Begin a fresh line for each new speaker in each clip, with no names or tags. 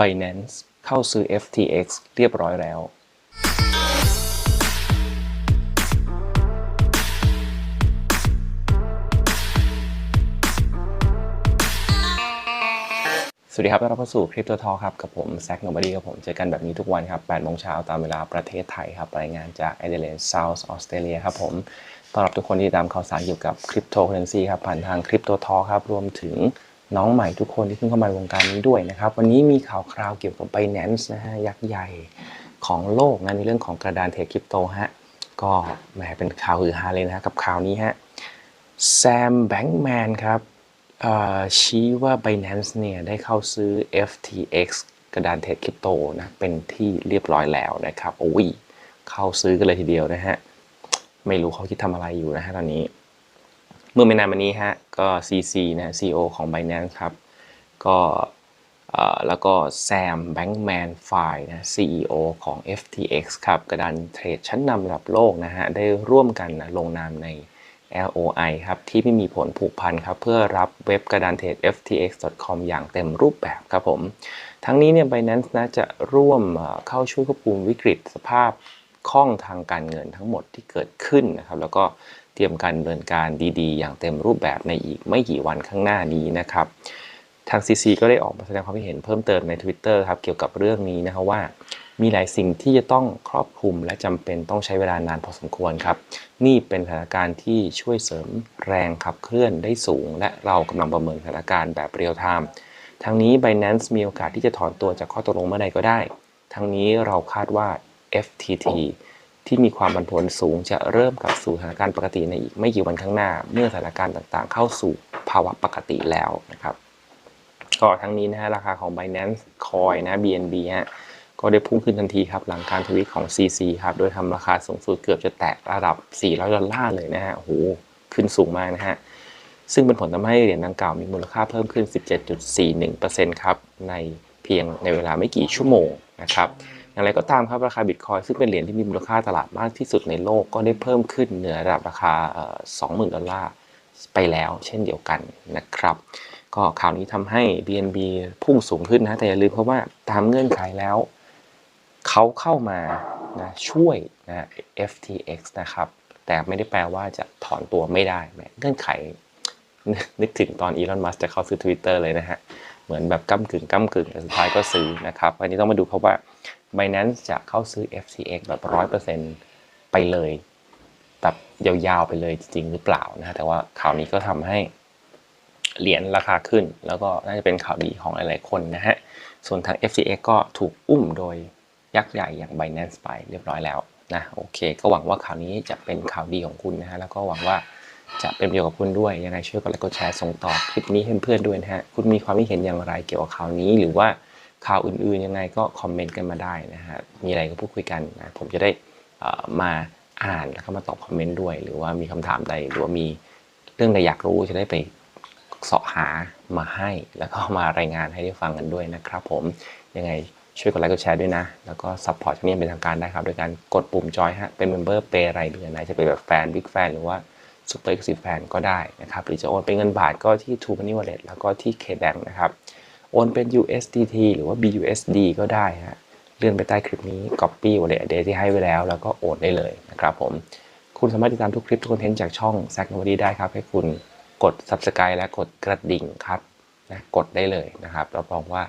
Binance เข้าซื้อ FTX เรียบร้อยแล้ว สวัสดีครับต้อนรับเข้าสู่คลิปตัวทอครับ กับผม แซคโนบอดี้กับผม เจอกันแบบนี้ทุกวันครับ8โมงเช้าตามเวลาประเทศไทยครับ รายงานจากแอดเดเลนเซาท์ออสเตรเลียครับผมต้อนรับทุกคนที่ตามข่าวสารเกี่ยวกับคริปโตเคอเรนซีครับ ผ่านทางคริปโตทอครับ รวมถึง น้องใหม่ทุกคนที่เพิ่งเข้ามาในวงการนี้ด้วยนะครับ วันนี้มีข่าวคราวเกี่ยวกับ Binance นะฮะยักษ์ใหญ่ของโลกนะในเรื่องของกระดานเทรดคริปโตฮะก็แหมเป็นข่าวฮือฮาเลยนะฮะกับข่าวนี้ฮะแซมแบงค์แมนครับชี้ว่า Binance เนี่ยได้เข้าซื้อ FTX กระดานเทรดคริปโตนะเป็นที่เรียบร้อยแล้วนะครับโอ้ยเข้าซื้อกันเลยทีเดียวนะฮะไม่รู้เขาคิดทำอะไรอยู่นะฮะตอนนี้ มื่อไม่นานมานี้ฮะก็ CC นะ CEO ของ Binance ครับ ก็แล้วก็แซมแบงค์แมนไฟนะ CEO ของ FTX ครับกระดานเทรดชั้นนำระดับโลกนะฮะได้ร่วมกันนะลงนามใน LOI ครับที่ไม่มีผลผูกพันครับเพื่อรับเว็บกระดานเทรด ftx.com อย่างเต็มรูปแบบครับผม ทั้งนี้เนี่ย Binance นะจะร่วมเข้าช่วยควบคุมวิกฤตสภาพคล่องทางการเงินทั้งหมดที่เกิดขึ้นนะครับแล้วก็ ตรียมการดำเนินการดีๆ อย่างเต็มรูปแบบในอีกไม่กี่วันข้างหน้านี้นะครับ ทาง CC ก็ได้ออกมาแสดงความคิดเห็นเพิ่มเติมใน Twitter ครับเกี่ยวกับเรื่องนี้นะครับว่า มีหลายสิ่งที่จะต้องครอบคลุมและจำเป็นต้องใช้เวลานานพอสมควรครับ นี่เป็นสถานการณ์ที่ช่วยเสริมแรงขับเคลื่อนได้สูง และเรากำลังประเมินสถานการณ์แบบเรียลไทม์ทั้งนี้ Binance มีโอกาสที่จะถอนตัวจากข้อตกลงเมื่อใดก็ได้ ทั้งนี้เราคาดว่า FTT ที่มีความผันผวนสูงจะเริ่มกลับสู่สถานการณ์ปกติในอีกไม่กี่วันข้างหน้า เมื่อสถานการณ์ต่างๆ เข้าสู่ภาวะปกติแล้วนะครับก็ทั้งนี้นะฮะราคาของ Binance Coin นะ BNB ฮะก็ได้พุ่งขึ้นทันทีครับ หลังการทวีตของ CC ครับ โดยทำราคาสูงสุดเกือบจะแตะระดับ 400 ดอลลาร์เลยนะฮะโอ้โหขึ้นสูงมากนะฮะ ซึ่งเป็นผลทำให้เหรียญดังกล่าวมีมูลค่าเพิ่มขึ้น 17.41%ครับ ในเพียงในเวลาไม่กี่ชั่วโมงนะครับ อย่างไรก็ตามครับราคาบิตคอยซึ่งเป็นเหรียญที่มีมูลค่าตลาดมากที่สุดในโลกก็ได้เพิ่มขึ้นเหนือระดับราคา 20,000 ดอลลาร์ไปแล้วเช่นเดียวกันนะครับ ก็ข่าวนี้ทำให้ BNB พุ่งสูงขึ้นนะ แต่อย่าลืมเพราะว่าตามเงื่อนไขแล้ว เขาเข้ามานะช่วยนะ FTX นะครับ แต่ไม่ได้แปลว่าจะถอนตัวไม่ได้แมเงื่อนไขนึกถึงตอนอีลอน มัสจะเข้าซื้อ Twitter เลยนะฮะ เหมือนแบบก้ากึ่งก้ากึ่งแต่สุดท้ายก็ซื้อนะครับอันนี้ต้องมาดูเพราะว่า Binance จะเข้าซื้อ FTX แบบ 100%ไปเลยแบบยาวๆไปเลยจริงหรือเปล่านะฮะแต่ว่าข่าวนี้ก็ทำให้เหรียญราคาขึ้น แล้วก็น่าจะเป็นข่าวดีของหลายๆคนนะฮะ ส่วนทาง FTX ก็ถูกอุ้มโดยยักษ์ใหญ่อย่าง Binance ไปเรียบร้อยแล้วนะโอเค ก็หวังว่าข่าวนี้จะเป็นข่าวดีของคุณนะฮะแล้วก็หวังว่า จะเป็นประโยชน์กับคุณด้วยยังไงช่วยกดไลค์กดแชร์ส่งต่อคลิปนี้ให้เพื่อนๆด้วยนะฮะคุณมีความคิดเห็นอย่างไรเกี่ยวกับข่าวนี้ หรือว่าข่าวอื่นๆยังไงก็คอมเมนต์กันมาได้นะฮะมีอะไรก็พูดคุยกันนะผมจะได้อ่อมาอ่านแล้วก็มาตอบคอมเมนต์ด้วย หรือว่ามีคำถามใดหรือว่ามีเรื่องใดอยากรู้จะได้ไปเสาะหามาให้ แล้วก็มารายงานให้ได้ฟังกันด้วยนะครับผมยังไงช่วยกดไลค์กดแชร์ด้วยนะ แล้วก็ซัพพอร์ตช่องนี้เป็นทางการได้ครับโดยการกดปุ่มจอยฮะเป็นเมมเบอร์เปย์รายเดือนนะจะเป็นแบบแฟนบิ๊กแฟนหรือว่า ซูเปอร์เอ็กซ์แฟนก็ได้นะครับ หรือจะโอนเป็นเงินบาทก็ที่ True Money Wallet แล้วก็ที่ KBank นะครับ โอนเป็น USDT หรือว่า BUSD ก็ได้ฮะ เลื่อนไปใต้คลิปนี้ Copy Wallet Address ที่ให้ไว้แล้ว แล้วก็โอนได้เลยนะครับผม คุณสามารถติดตามทุกคลิปทุกคอนเทนต์จากช่อง s a c k n o b o d y ได้ครับ ให้คุณกด Subscribe และกดกระดิ่งครับนะกดได้เลยนะครับรับรองว่า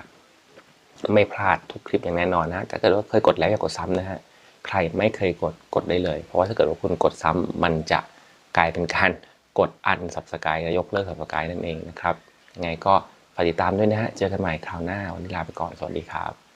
ไม่พลาดทุกคลิปอย่างแน่นอนนะถ้าเกิดว่าเคยกดแล้วอย่ากดซ้ำนะฮะ ใครไม่เคยกดกดได้เลย เพราะว่าถ้าเกิดว่าคุณกดซ้ำมันจะ กลายเป็นการกดอันสับสกายและยกเลิกสับสกายนั่นเองนะครับยังไงก็ฝากติดตามด้วยนะฮะเจอกันใหม่คราวหน้าวันนี้ลาไปก่อนสวัสดีครับ